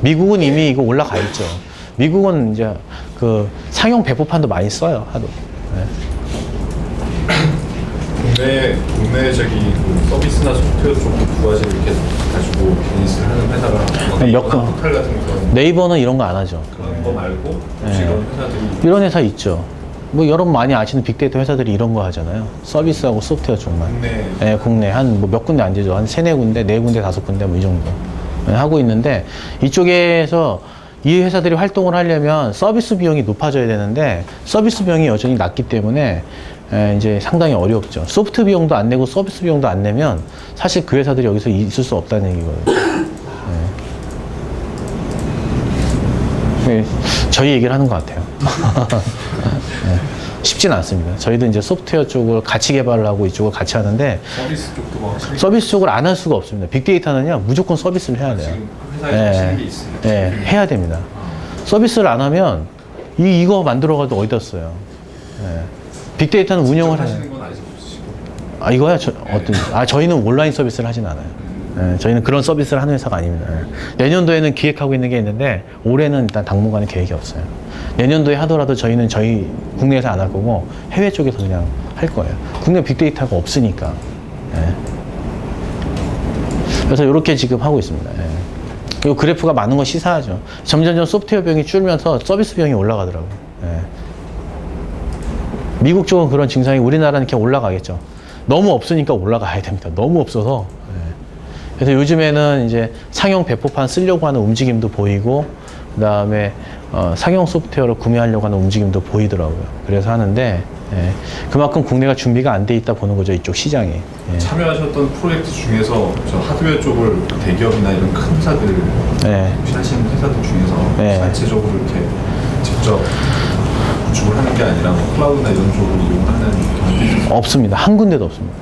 미국은 이미 이거 올라가 있죠. 미국은 이제 그 상용 배포판도 많이 써요. 하도. 국내 국내 저기 그 서비스나 소프트웨어 두 가지 이렇게 가지고 비즈니스를 하는 회사가 뭐몇 건? 호텔 같은 그런 네이버는 이런 거 안 하죠. 그런 거 말고 네. 혹시 이런 회사들이 이런 회사 있죠. 뭐 여러분 많이 아시는 빅데이터 회사들이 이런 거 하잖아요. 서비스하고 소프트웨어 쪽만. 국내 예, 국내 한 뭐 몇 군데 안 되죠. 한 세네 군데, 네 군데, 다섯 군데 뭐 이 정도 예, 하고 있는데 이쪽에서 이 회사들이 활동을 하려면 서비스 비용이 높아져야 되는데 서비스 비용이 여전히 낮기 때문에 예, 이제 상당히 어렵죠. 소프트 비용도 안 내고 서비스 비용도 안 내면 사실 그 회사들이 여기서 있을 수 없다는 얘기거든요. 예. 예, 저희 얘기를 하는 것 같아요. 예, 쉽진 않습니다. 저희도 이제 소프트웨어 쪽을 같이 개발을 하고 이쪽을 같이 하는데 서비스 쪽도 뭐 확실히 서비스 쪽을 안 할 수가 없습니다. 빅데이터는요, 무조건 서비스를 해야 돼요. 지금 회사에 하시는 게 있으니까 예, 해야 됩니다. 서비스를 안 하면 이, 이거 만들어가지고 어디다 써요. 예. 빅데이터는 운영을. 하시는 건 아직 없으시고 아, 이거야? 저, 어떤, 아, 저희는 온라인 서비스를 하진 않아요. 예, 저희는 그런 서비스를 하는 회사가 아닙니다. 예. 내년도에는 기획하고 있는 게 있는데, 올해는 일단 당분간은 계획이 없어요. 내년도에 하더라도 저희는 저희 국내에서 안 할 거고, 해외 쪽에서 그냥 할 거예요. 국내 빅데이터가 없으니까. 예. 그래서 이렇게 지금 하고 있습니다. 예. 그리고 그래프가 많은 거 시사하죠. 점점점 소프트웨어 비용이 줄면서 서비스 비용이 올라가더라고요. 예. 미국 쪽은 그런 증상이 우리나라는 이렇게 올라가겠죠. 너무 없으니까 올라가야 됩니다. 너무 없어서. 예. 그래서 요즘에는 이제 상용 배포판 쓰려고 하는 움직임도 보이고, 그 다음에 어, 상용 소프트웨어를 구매하려고 하는 움직임도 보이더라고요. 그래서 하는데, 예. 그만큼 국내가 준비가 안 돼 있다 보는 거죠. 이쪽 시장이. 예. 참여하셨던 프로젝트 중에서 저 하드웨어 쪽을 대기업이나 이런 큰 회사들 예. 혹시 하시는 회사들 중에서 네. 자체적으로 이렇게 직접 구축을 하는 게 아니라 뭐 클라우드나 이런 쪽으로 이용하는 경우도 있어서 없습니다. 한 군데도 없습니다.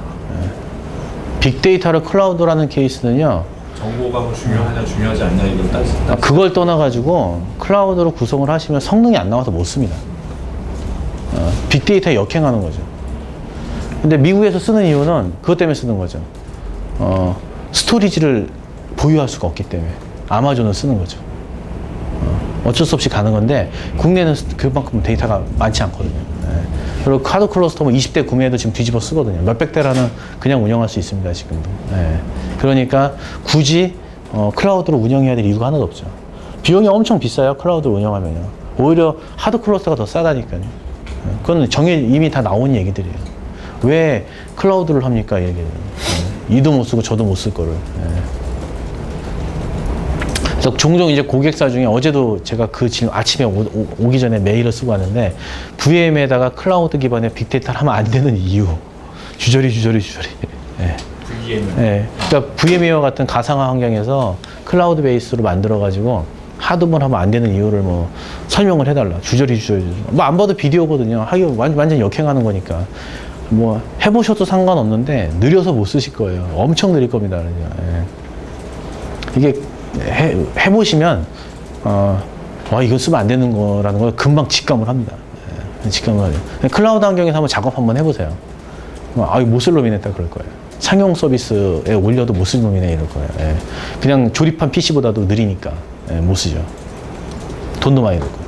예. 빅데이터를 클라우드라는 케이스는요, 정보가 뭐 중요하냐 중요하지 않냐 이걸 따지 아, 그걸 떠나가지고 클라우드로 구성을 하시면 성능이 안 나와서 못 씁니다. 어, 빅데이터에 역행하는 거죠. 근데 미국에서 쓰는 이유는 그것 때문에 쓰는 거죠. 어, 스토리지를 보유할 수가 없기 때문에 아마존을 쓰는 거죠. 어, 어쩔 수 없이 가는 건데 국내는 스- 그만큼 데이터가 많지 않거든요. 예. 그리고 카드 클러스터 뭐 20대 구매해도 지금 뒤집어 쓰거든요. 몇백 대라는 그냥 운영할 수 있습니다, 지금도. 예. 그러니까 굳이 어, 클라우드로 운영해야 될 이유가 하나도 없죠. 비용이 엄청 비싸요, 클라우드로 운영하면요. 오히려 하드 클러스터가 더 싸다니까요. 예. 그건 정해 이미 다 나온 얘기들이에요. 왜 클라우드를 합니까, 이 얘기를. 예. 이도 못 쓰고 저도 못 쓸 거를. 예. 그래서 종종 이제 고객사 중에 어제도 제가 그 질문 아침에 오, 기 전에 메일을 쓰고 왔는데 VM에다가 클라우드 기반의 빅데이터를 하면 안 되는 이유. 주저리 주저리 주저리. 예. VM 예. 그러니까 VM웨어 같은 가상화 환경에서 클라우드 베이스로 만들어 가지고 하드만 하면 안 되는 이유를 뭐 설명을 해달라. 주저리 주저리 주저리. 뭐안 봐도 비디오거든요. 하기 완전 완전 역행하는 거니까. 뭐 해보셔도 상관없는데 느려서 못 쓰실 거예요. 엄청 느릴 겁니다. 예. 이게 해, 해보시면 어, 와 이거 쓰면 안 되는 거라는 걸 금방 직감을 합니다. 예, 직감을 해요. 클라우드 환경에서 한번 작업 한번 해보세요. 뭐, 아 이거 못쓸 놈이네 딱 그럴 거예요. 상용 서비스에 올려도 못 쓸 놈이네 이럴 거예요. 예. 그냥 조립한 PC보다도 느리니까 예, 못 쓰죠. 돈도 많이 들고.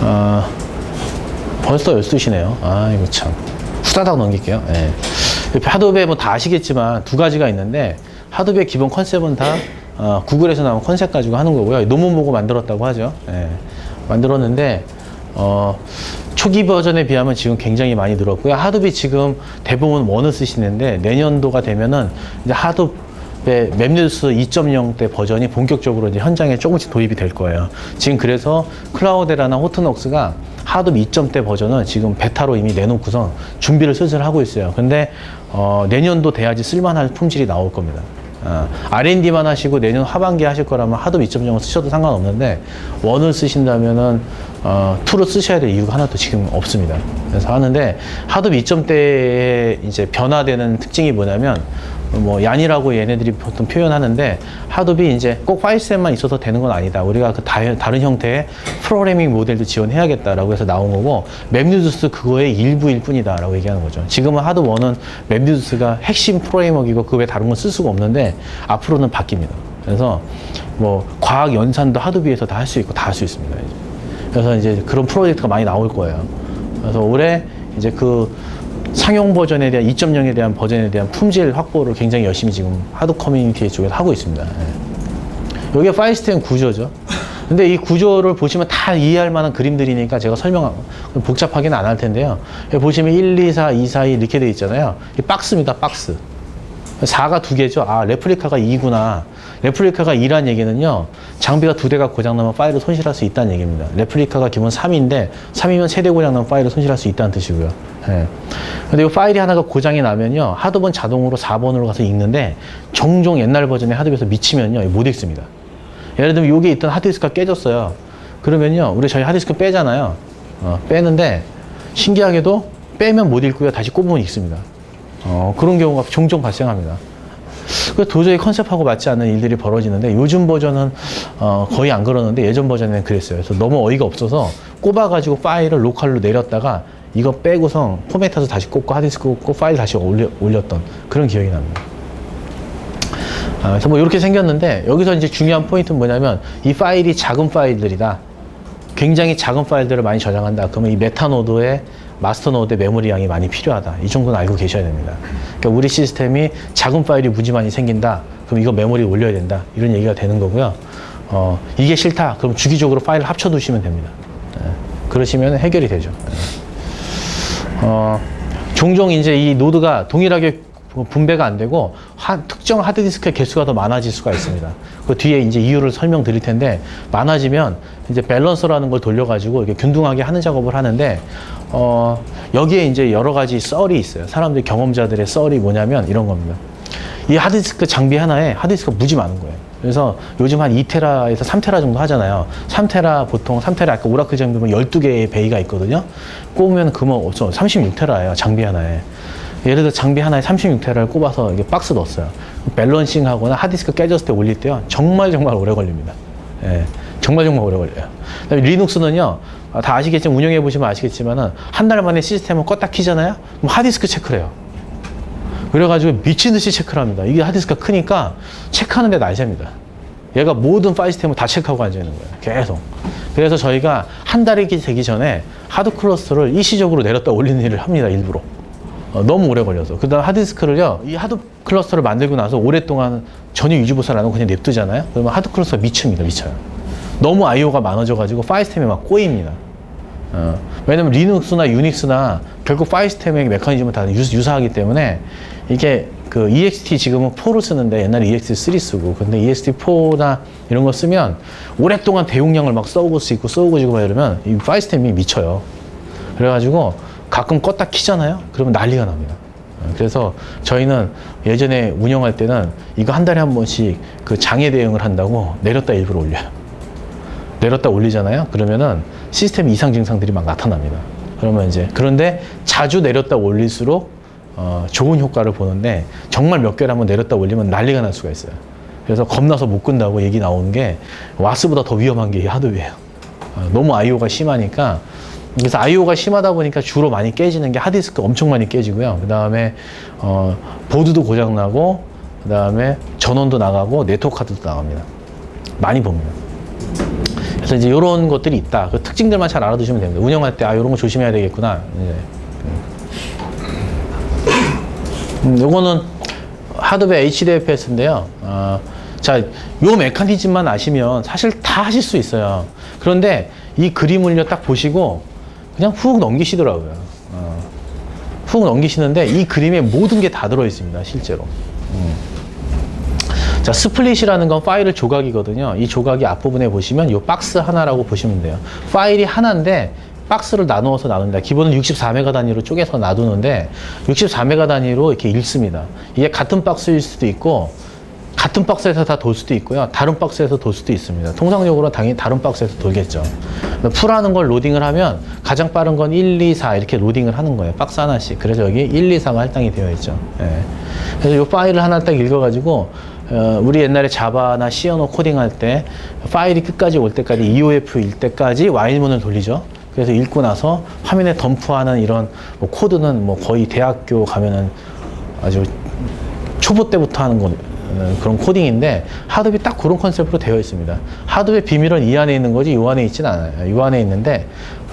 어, 벌써 12시네요. 아, 이거 참. 후다닥 넘길게요. 예. 하드웨어 뭐다 아시겠지만 두 가지가 있는데 하드웨어 기본 컨셉은 다 어, 구글에서 나온 컨셉 가지고 하는 거고요. 논문 보고 만들었다고 하죠. 예. 만들었는데 어, 초기 버전에 비하면 지금 굉장히 많이 늘었고요. 하드비 지금 대부분 원을 쓰시는데 내년도가 되면은 이제 하드 맵뉴스 2.0대 버전이 본격적으로 이제 현장에 조금씩 도입이 될 거예요. 지금 그래서 클라우데라나 호트넉스가 하드 2.0대 버전은 지금 베타로 이미 내놓고서 준비를 슬슬 하고 있어요. 근데 어, 내년도 돼야지 쓸만한 품질이 나올 겁니다. 어, R&D만 하시고 내년 하반기에 하실 거라면 하드 2.0을 쓰셔도 상관없는데 원을 쓰신다면은 어, 2로 쓰셔야 될 이유가 하나도 지금 없습니다. 그래서 하는데 하드 2.0대의 이제 변화되는 특징이 뭐냐면 뭐 얀이라고 얘네들이 보통 표현하는데 하드비 이제 꼭 파이스만 있어서 되는 건 아니다. 우리가 그 다, 다른 형태의 프로그래밍 모델도 지원해야겠다라고 해서 나온 거고 맵뉴스 그거의 일부일 뿐이다라고 얘기하는 거죠. 지금은 하드 원은 맵뉴스가 핵심 프레임워크이고 그 외 다른 건 쓸 수가 없는데 앞으로는 바뀝니다. 그래서 뭐 과학 연산도 하드비에서 다 할 수 있고 다 할 수 있습니다. 이제. 그래서 이제 그런 프로젝트가 많이 나올 거예요. 그래서 올해 이제 그 상용 버전에 대한 2.0에 대한 버전에 대한 품질 확보를 굉장히 열심히 지금 하드 커뮤니티 쪽에서 하고 있습니다. 예. 이게 시스템 구조죠. 근데 이 구조를 보시면 다 이해할 만한 그림들이니까 제가 설명 복잡하게는 안 할 텐데요. 보시면 1, 2, 4, 2, 4, 2 이렇게 돼 있잖아요. 이 박스입니다, 박스. 4가 두 개죠. 아, 레플리카가 2구나. 레플리카가 2란 얘기는요, 장비가 두 대가 고장나면 파일을 손실할 수 있다는 얘기입니다. 레플리카가 기본 3인데, 3이면 세대 고장나면 파일을 손실할 수 있다는 뜻이고요. 예. 근데 이 파일이 하나가 고장이 나면요, 하드번 자동으로 4번으로 가서 읽는데, 종종 옛날 버전의 하드에서 미치면요, 못 읽습니다. 예를 들면 여기 있던 하드디스크가 깨졌어요. 그러면요, 우리 저희 하드디스크 빼잖아요. 어, 빼는데, 신기하게도 빼면 못 읽고요, 다시 꼽으면 읽습니다. 어, 그런 경우가 종종 발생합니다. 그 도저히 컨셉하고 맞지 않는 일들이 벌어지는데 요즘 버전은 어, 거의 안 그러는데 예전 버전에는 그랬어요. 그래서 너무 어이가 없어서 꼽아가지고 파일을 로컬로 내렸다가 이거 빼고서 포맷해서 다시 꽂고 하드디스크 꽂고 파일 다시 올려, 올렸던 그런 기억이 납니다. 아, 그래서 뭐 이렇게 생겼는데 여기서 이제 중요한 포인트는 뭐냐면 이 파일이 작은 파일들이다. 굉장히 작은 파일들을 많이 저장한다. 그러면 이 메타노드의 마스터 노드의 메모리 양이 많이 필요하다. 이 정도는 알고 계셔야 됩니다. 그러니까 우리 시스템이 작은 파일이 무지 많이 생긴다. 그럼 이거 메모리에 올려야 된다. 이런 얘기가 되는 거고요. 어, 이게 싫다. 그럼 주기적으로 파일을 합쳐 두시면 됩니다. 예, 그러시면 해결이 되죠. 예. 어, 종종 이제 이 노드가 동일하게 분배가 안 되고 한 특정 하드디스크의 개수가 더 많아질 수가 있습니다. 그 뒤에 이제 이유를 설명드릴 텐데 많아지면 이제 밸런서라는 걸 돌려가지고 이렇게 균등하게 하는 작업을 하는데 어, 여기에 이제 여러 가지 썰이 있어요. 사람들 경험자들의 썰이 뭐냐면 이런 겁니다. 이 하드디스크 장비 하나에 하드디스크가 무지 많은 거예요. 그래서 요즘 한 2테라에서 3테라 정도 하잖아요. 3테라 보통 3테라 아까 오라클 정도면 12개의 베이가 있거든요. 꼽으면 그만 없어. 36테라예요. 장비 하나에. 예를 들어 장비 하나에 36테라를 꼽아서 이게 박스 넣었어요. 밸런싱 하거나 하드디스크 깨졌을 때 올릴 때요. 정말 정말 오래 걸립니다. 예. 정말 정말 오래 걸려요. 그다음에 리눅스는요. 아, 다 아시겠지만 운영해 보시면 아시겠지만은 한 달 만에 시스템을 껐다 키잖아요. 그럼 하드디스크 체크를 해요. 그래가지고 미친 듯이 체크를 합니다. 이게 하드디스크가 크니까 체크하는데 날셉니다. 얘가 모든 파일 시스템을 다 체크하고 앉아 있는 거예요. 계속. 그래서 저희가 한 달이 되기 전에 하드 클러스터를 일시적으로 내렸다 올리는 일을 합니다. 일부러. 어, 너무 오래 걸려서. 그 다음 하드디스크를요, 이 하드 클러스터를 만들고 나서 오랫동안 전혀 유지보수를 안 하고 그냥 냅두잖아요? 그러면 하드 클러스터가 미칩니다. 미쳐요. 너무 IO가 많아져가지고 파일 시스템이 막 꼬입니다. 어, 왜냐면 리눅스나 유닉스나 결국 파일 시스템의 메커니즘은 다 유, 유사하기 때문에 이게 그 EXT 지금은 4를 쓰는데 옛날에 EXT 3 쓰고 근데 EXT 4나 이런 거 쓰면 오랫동안 대용량을 막 써오고 수 있고 써오고 지고 막 이러면 이 파일 시스템이 미쳐요. 그래가지고 가끔 껐다 키잖아요? 그러면 난리가 납니다. 어, 그래서 저희는 예전에 운영할 때는 이거 한 달에 한 번씩 그 장애 대응을 한다고 내렸다 일부러 올려요. 내렸다 올리잖아요. 그러면은 시스템 이상 증상들이 막 나타납니다. 그러면 이제 그런데 자주 내렸다 올릴수록 어, 좋은 효과를 보는데 정말 몇 개를 한번 내렸다 올리면 난리가 날 수가 있어요. 그래서 겁나서 못 끈다고 얘기 나오는 게 와스보다 더 위험한 게이 하드웨어예요. 어, 너무 IO가 심하니까 그래서 IO가 심하다 보니까 주로 많이 깨지는 게 하드디스크 엄청 많이 깨지고요. 그 다음에 어, 보드도 고장 나고 그 다음에 전원도 나가고 네트워크 카드도 나갑니다. 많이 봅니다. 그래서 이제 이런 것들이 있다. 그 특징들만 잘 알아두시면 됩니다. 운영할 때, 아, 이런 거 조심해야 되겠구나. 이제. 음, 요거는 하드웨어 HDFS인데요. 어, 자, 요 메커니즘만 아시면 사실 다 하실 수 있어요. 그런데 이 그림을요, 딱 보시고 그냥 훅 넘기시더라고요. 어, 훅 넘기시는데 이 그림에 모든 게 다 들어 있습니다, 실제로. 자, 스플릿이라는 건 파일을 조각이거든요. 이 조각이 앞부분에 보시면 이 박스 하나라고 보시면 돼요. 파일이 하나인데 박스를 나누어서 나눈다. 기본은 64메가 단위로 쪼개서 놔두는데 64메가 단위로 이렇게 읽습니다. 이게 같은 박스일 수도 있고 같은 박스에서 다 돌 수도 있고요. 다른 박스에서 돌 수도 있습니다. 통상적으로 당연히 다른 박스에서 돌겠죠. 풀하는 걸 로딩을 하면 가장 빠른 건 1, 2, 4 이렇게 로딩을 하는 거예요. 박스 하나씩. 그래서 여기 1, 2, 4가 할당이 되어 있죠. 예. 그래서 이 파일을 하나 딱 읽어가지고 어, 우리 옛날에 자바나 언어 코딩할 때 파일이 끝까지 올 때까지 EOF일 때까지 와일문을 돌리죠. 그래서 읽고 나서 화면에 덤프하는 이런 뭐 코드는 뭐 거의 대학교 가면은 아주 초보 때부터 하는 거 어, 그런 코딩인데 하드웨어 딱 그런 컨셉으로 되어 있습니다. 하드웨어 비밀은 이 안에 있는 거지 이 안에 있지는 않아요. 이 안에 있는데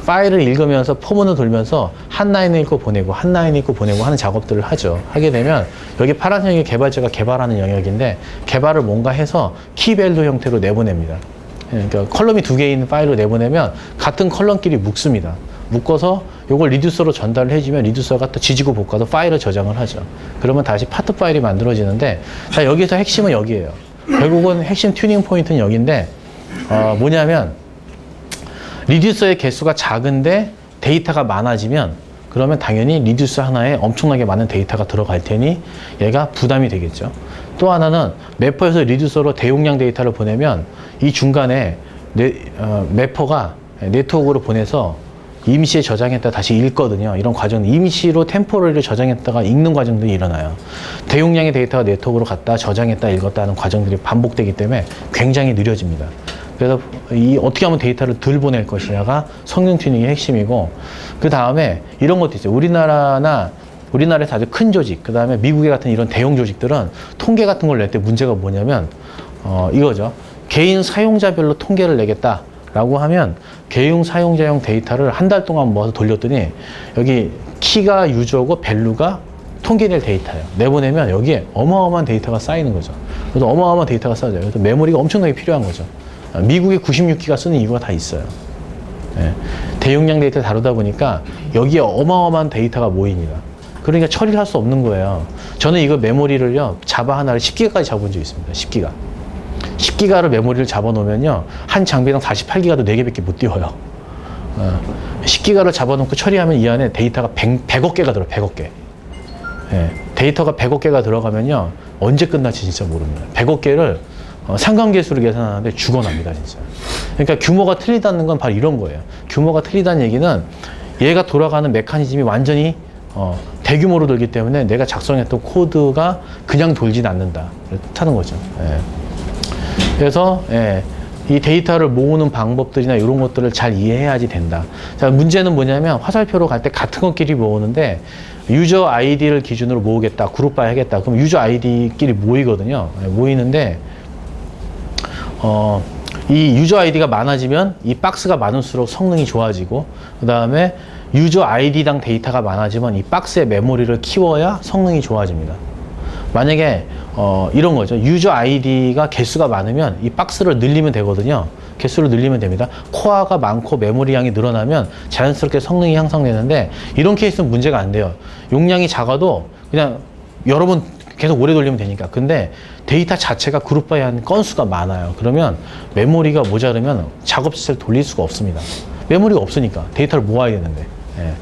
파일을 읽으면서 포문을 돌면서 한 라인을 읽고 보내고 한 라인을 읽고 보내고 하는 작업들을 하죠. 하게 되면 여기 파란색이 개발자가 개발하는 영역인데 개발을 뭔가 해서 키밸류 형태로 내보냅니다. 예, 그러니까 컬럼이 두개 있는 파일로 내보내면 같은 컬럼끼리 묶습니다. 묶어서 이걸 리듀서로 전달을 해주면 리듀서가 또 지지고 볶아서 파일을 저장을 하죠. 그러면 다시 파트 파일이 만들어지는데 자 여기서 핵심은 여기에요. 결국은 핵심 튜닝 포인트는 여기인데 어, 뭐냐면 리듀서의 개수가 작은데 데이터가 많아지면 그러면 당연히 리듀서 하나에 엄청나게 많은 데이터가 들어갈 테니 얘가 부담이 되겠죠. 또 하나는 매퍼에서 리듀서로 대용량 데이터를 보내면 이 중간에 네, 어, 매퍼가 네트워크로 보내서 임시에 저장했다 다시 읽거든요. 이런 과정, 임시로 템포러리를 저장했다가 읽는 과정들이 일어나요. 대용량의 데이터가 네트워크로 갔다 저장했다 읽었다 하는 과정들이 반복되기 때문에 굉장히 느려집니다. 그래서 이 어떻게 하면 데이터를 덜 보낼 것이냐가 성능 튜닝의 핵심이고 그 다음에 이런 것도 있어요. 우리나라나 우리나라에서 아주 큰 조직, 그 다음에 미국의 같은 이런 대형 조직들은 통계 같은 걸 낼 때 문제가 뭐냐면 어, 이거죠. 개인 사용자별로 통계를 내겠다 라고 하면 개인 사용자용 데이터를 한 달 동안 모아서 돌렸더니 여기 키가 유저고 밸류가 통계낼 데이터예요. 내보내면 여기에 어마어마한 데이터가 쌓이는 거죠. 그래서 어마어마한 데이터가 쌓여요. 그래서 메모리가 엄청나게 필요한 거죠. 아, 미국이 96기가 쓰는 이유가 다 있어요. 예. 대용량 데이터 다루다 보니까 여기에 어마어마한 데이터가 모입니다. 그러니까 처리를 할 수 없는 거예요. 저는 이거 메모리를요, 자바 하나를 10기가까지 잡은 적이 있습니다. 10기가. 10기가를 메모리를 잡아놓으면요, 한 장비당 48기가도 4개밖에 못 띄워요. 어, 10기가를 잡아놓고 처리하면 이 안에 데이터가 100, 100억 개가 들어요, 100억 개. 예, 데이터가 100억 개가 들어가면요, 언제 끝날지 진짜 모릅니다. 100억 개를 어, 상관계수로 계산하는데 죽어납니다, 진짜. 그러니까 규모가 틀리다는 건 바로 이런 거예요. 규모가 틀리다는 얘기는 얘가 돌아가는 메커니즘이 완전히 어, 대규모로 돌기 때문에 내가 작성했던 코드가 그냥 돌진 않는다. 뜻하는 거죠. 예. 그래서 예, 이 데이터를 모으는 방법들이나 이런 것들을 잘 이해해야지 된다. 자, 문제는 뭐냐면 화살표로 갈 때 같은 것끼리 모으는데 유저 아이디를 기준으로 모으겠다, 그룹 바이 하겠다. 그럼 유저 아이디끼리 모이거든요. 예, 모이는데 어, 이 유저 아이디가 많아지면 이 박스가 많을수록 성능이 좋아지고 그 다음에 유저 아이디당 데이터가 많아지면 이 박스의 메모리를 키워야 성능이 좋아집니다. 만약에 어, 이런 거죠. 유저 아이디가 개수가 많으면 이 박스를 늘리면 되거든요. 개수를 늘리면 됩니다. 코어가 많고 메모리 양이 늘어나면 자연스럽게 성능이 향상되는데 이런 케이스는 문제가 안 돼요. 용량이 작아도 그냥 여러 번 계속 오래 돌리면 되니까. 근데 데이터 자체가 그룹바이한 건수가 많아요. 그러면 메모리가 모자르면 작업 자체를 돌릴 수가 없습니다. 메모리가 없으니까 데이터를 모아야 되는데. 예.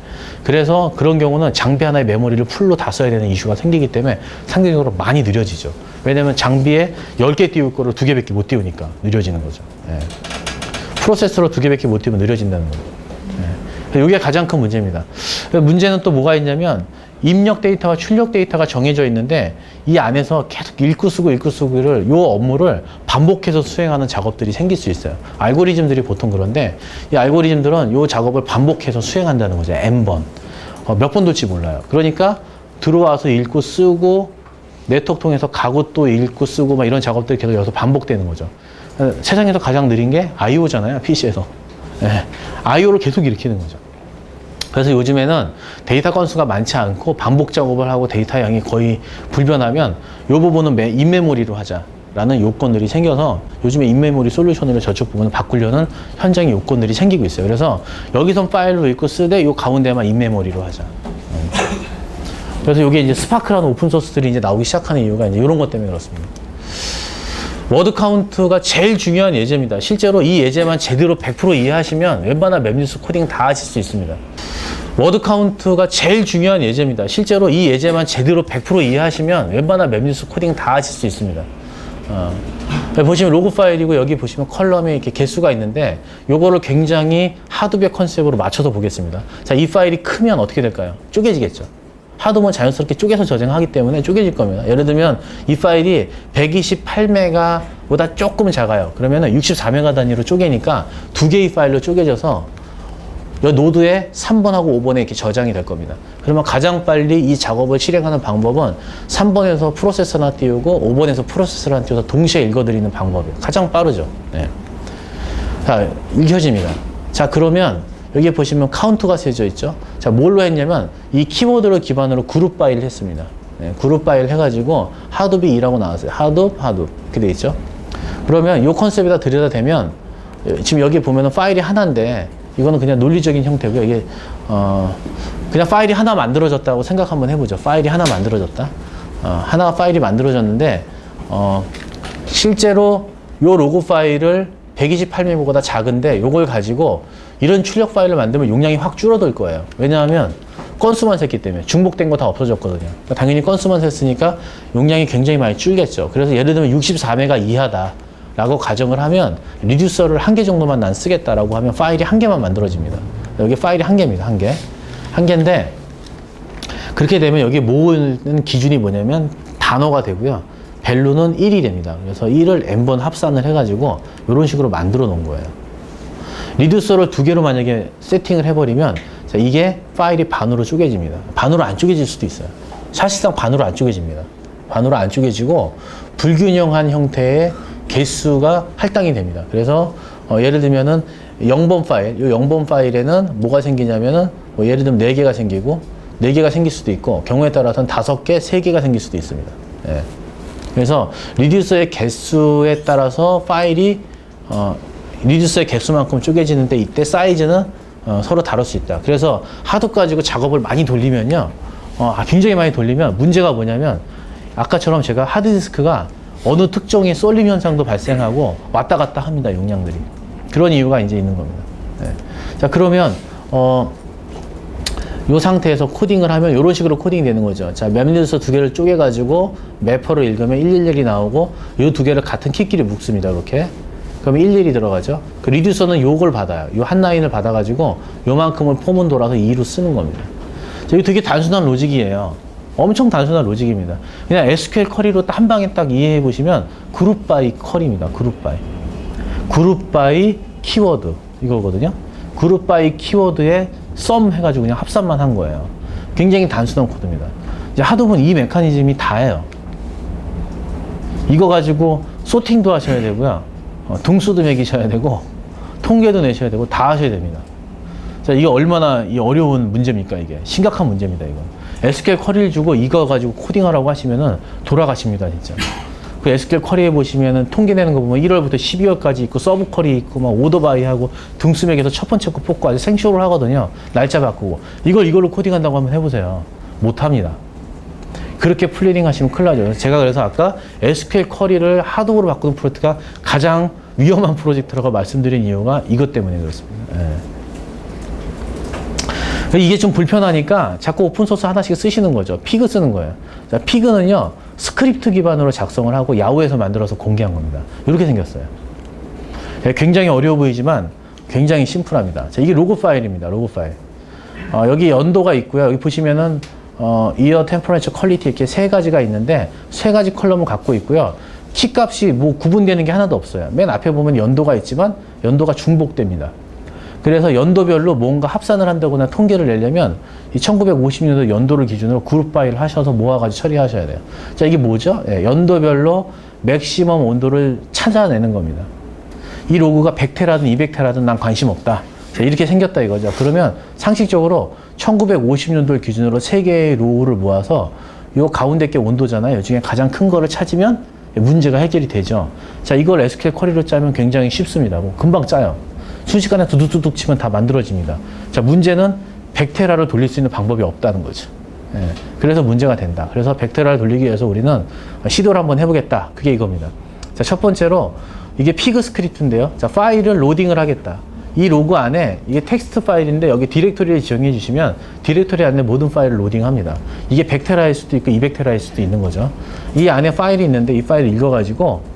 그래서 그런 경우는 장비 하나의 메모리를 풀로 다 써야 되는 이슈가 생기기 때문에 상대적으로 많이 느려지죠. 왜냐면 장비에 10개 띄울 거를 2개밖에 못 띄우니까 느려지는 거죠. 예. 프로세서로 2개밖에 못 띄우면 느려진다는 거죠. 예. 이게 가장 큰 문제입니다. 문제는 또 뭐가 있냐면 입력 데이터와 출력 데이터가 정해져 있는데 이 안에서 계속 읽고 쓰고 읽고 쓰고를 요 업무를 반복해서 수행하는 작업들이 생길 수 있어요. 알고리즘들이 보통 그런데 이 알고리즘들은 요 작업을 반복해서 수행한다는 거죠. N번. 어, 몇번 돌지 몰라요. 그러니까 들어와서 읽고 쓰고 네트워크 통해서 가고 또 읽고 쓰고 막 이런 작업들이 계속 여기서 반복되는 거죠. 어, 세상에서 가장 느린 게 IO잖아요. PC에서. 예, IO를 계속 일으키는 거죠. 그래서 요즘에는 데이터 건수가 많지 않고 반복 작업을 하고 데이터 양이 거의 불변하면 이 부분은 매- 인메모리로 하자 라는 요건들이 생겨서 요즘에 인메모리 솔루션으로 저쪽 부분을 바꾸려는 현장의 요건들이 생기고 있어요. 그래서 여기선 파일로 읽고 쓰되 요 가운데만 인메모리로 하자. 음. 그래서 이게 이제 스파크라는 오픈 소스들이 이제 나오기 시작하는 이유가 이제 이런 것 때문에 그렇습니다. 워드 카운트가 제일 중요한 예제입니다. 실제로 이 예제만 제대로 100% 이해하시면 웬만한 맵뉴스 코딩 다 하실 수 있습니다. 워드 카운트가 제일 중요한 예제입니다. 실제로 이 예제만 제대로 100% 이해하시면 웬만한 맵뉴스 코딩 다 하실 수 있습니다. 어. 보시면 로그 파일이고 여기 보시면 컬럼에 이렇게 개수가 있는데 요거를 굉장히 하드웨어 컨셉으로 맞춰서 보겠습니다. 자, 이 파일이 크면 어떻게 될까요? 쪼개지겠죠. 하드면 자연스럽게 쪼개서 저장하기 때문에 쪼개질 겁니다. 예를 들면 이 파일이 128메가보다 조금 작아요. 그러면 64메가 단위로 쪼개니까 두 개의 파일로 쪼개져서 이 노드에 3번하고 5번에 이렇게 저장이 될 겁니다. 그러면 가장 빨리 이 작업을 실행하는 방법은 3번에서 프로세서나 띄우고 5번에서 프로세서나 띄워서 동시에 읽어드리는 방법이에요. 가장 빠르죠. 네. 자, 읽혀집니다. 자, 그러면 여기 보시면 카운트가 세져 있죠. 자, 뭘로 했냐면 이 키워드를 기반으로 그룹 파일을 했습니다. 네, 그룹 파일 해가지고 하둡이 2라고 나왔어요. 하둡, 하둡. 이렇게 돼 있죠. 그러면 이 컨셉에다 들여다대면 지금 여기 보면은 파일이 하나인데 이거는 그냥 논리적인 형태고요. 이게 어 그냥 파일이 하나 만들어졌다고 생각 한번 해보죠. 파일이 하나 만들어졌다. 어, 하나가 파일이 만들어졌는데 어 실제로 요 로고 파일을 128메가보다 작은데 요걸 가지고 이런 출력 파일을 만들면 용량이 확 줄어들 거예요. 왜냐하면 건수만 셌기 때문에 중복된 거 다 없어졌거든요. 그러니까 당연히 건수만 셌으니까 용량이 굉장히 많이 줄겠죠. 그래서 예를 들면 64메가 이하다. 라고 가정을 하면 리듀서를 한 개 정도만 난 쓰겠다라고 하면 파일이 한 개만 만들어집니다. 여기 파일이 한 개입니다. 한 개. 한 개인데 그렇게 되면 여기 모으는 기준이 뭐냐면 단어가 되고요. 밸류는 1이 됩니다. 그래서 1을 n번 합산을 해가지고 이런 식으로 만들어 놓은 거예요. 리듀서를 두 개로 만약에 세팅을 해버리면 자, 이게 파일이 반으로 쪼개집니다. 반으로 안 쪼개질 수도 있어요. 사실상 반으로 안 쪼개집니다. 반으로 안 쪼개지고 불균형한 형태의 개수가 할당이 됩니다. 그래서 어, 예를 들면은 0번 파일, 이 0번 파일에는 뭐가 생기냐면은 뭐 예를 들면 4개가 생기고 4개가 생길 수도 있고 경우에 따라서는 5개, 3개가 생길 수도 있습니다. 예. 그래서 리듀서의 개수에 따라서 파일이 어, 리듀서의 개수만큼 쪼개지는데 이때 사이즈는 어, 서로 다를 수 있다. 그래서 하도 가지고 작업을 많이 돌리면요, 어, 아, 굉장히 많이 돌리면 문제가 뭐냐면 아까처럼 제가 하드디스크가 어느 특정의 쏠림 현상도 발생하고 왔다 갔다 합니다 용량들이 그런 이유가 이제 있는 겁니다. 네. 자 그러면 어. 이 상태에서 코딩을 하면 이런 식으로 코딩이 되는 거죠. 자, 맵리드서 두 개를 쪼개가지고 매퍼를 읽으면 111이 나오고 이 두 개를 같은 키끼리 묶습니다. 이렇게. 그러면 11이 들어가죠. 그 리듀서는 요걸 받아요. 요 한 라인을 받아가지고 요만큼을 폼은 돌아서 2로 쓰는 겁니다. 자, 이거 되게 단순한 로직이에요. 엄청 단순한 로직입니다. 그냥 SQL 쿼리로 한 방에 딱 이해해 보시면 그룹 바이 쿼리입니다. 그룹 바이. 그룹 바이 키워드 이거거든요. 그룹 바이 키워드에 썸 해가지고 그냥 합산만 한 거예요. 굉장히 단순한 코드입니다. 이제 하도분 이 메커니즘이 다예요. 이거 가지고 소팅도 하셔야 되고요. 어, 등수도 매기셔야 되고 통계도 내셔야 되고 다 하셔야 됩니다. 자, 이게 얼마나 이 어려운 문제입니까, 이게? 심각한 문제입니다, 이건. SQL 쿼리를 주고 이거 가지고 코딩하라고 하시면은 돌아가십니다, 진짜. 그 SQL 쿼리에 보시면은 통계 내는 거 보면 1월부터 12월까지 있고 서브 쿼리 있고 막 오더 바이 하고 등수 매겨서 첫 번째 거 뽑고 아주 생쇼를 하거든요. 날짜 바꾸고. 이걸 이걸로 코딩한다고 한번 해보세요. 못 합니다. 그렇게 플래닝 하시면 큰일 나죠. 제가 그래서 아까 SQL 쿼리를 하드웨어로 바꾸는 프로젝트가 가장 위험한 프로젝트라고 말씀드린 이유가 이것 때문에 그렇습니다. 예. 이게 좀 불편하니까 자꾸 오픈소스 하나씩 쓰시는 거죠. 피그 쓰는 거예요. 자, 피그는요, 스크립트 기반으로 작성을 하고 야후에서 만들어서 공개한 겁니다. 이렇게 생겼어요. 예, 굉장히 어려워 보이지만 굉장히 심플합니다. 자, 이게 로그 파일입니다. 로그 파일. 어, 여기 연도가 있고요. 여기 보시면은 어, 이어 템퍼레처 퀄리티 이렇게 세 가지가 있는데 세 가지 컬럼을 갖고 있고요. 키 값이 뭐 구분되는 게 하나도 없어요. 맨 앞에 보면 연도가 있지만 연도가 중복됩니다. 그래서 연도별로 뭔가 합산을 한다거나 통계를 내려면 이 1950년도 연도를 기준으로 그룹 파일 하셔서 모아가지고 처리하셔야 돼요. 자, 이게 뭐죠? 예, 연도별로 맥시멈 온도를 찾아내는 겁니다. 이 로그가 100테라든 200테라든 난 관심 없다. 자, 이렇게 생겼다 이거죠. 그러면 상식적으로 1950년도를 기준으로 세 개의 로우를 모아서 요 가운데 게 온도잖아요. 이 중에 가장 큰 거를 찾으면 문제가 해결이 되죠. 자, 이걸 SQL 쿼리로 짜면 굉장히 쉽습니다. 뭐 금방 짜요. 순식간에 두둑두둑 치면 다 만들어집니다. 자, 문제는 100테라를 돌릴 수 있는 방법이 없다는 거죠. 예, 그래서 문제가 된다. 그래서 100테라를 돌리기 위해서 우리는 시도를 한번 해보겠다. 그게 이겁니다. 자, 첫 번째로 이게 피그 스크립트인데요. 자, 파일을 로딩을 하겠다. 이 로그 안에 이게 텍스트 파일인데 여기 디렉토리를 지정해 주시면 디렉토리 안에 모든 파일을 로딩합니다. 이게 100테라일 수도 있고 200테라일 수도 있는 거죠. 이 안에 파일이 있는데 이 파일을 읽어가지고 에,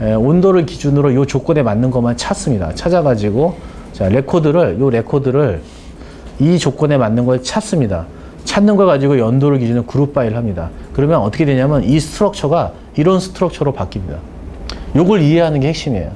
온도를 기준으로 이 조건에 맞는 것만 찾습니다. 찾아가지고 자 레코드를 이 레코드를 이 조건에 맞는 걸 찾습니다. 찾는 걸 가지고 연도를 기준으로 그룹 파일 합니다. 그러면 어떻게 되냐면 이 스트럭처가 이런 스트럭처로 바뀝니다. 요걸 이해하는 게 핵심이에요.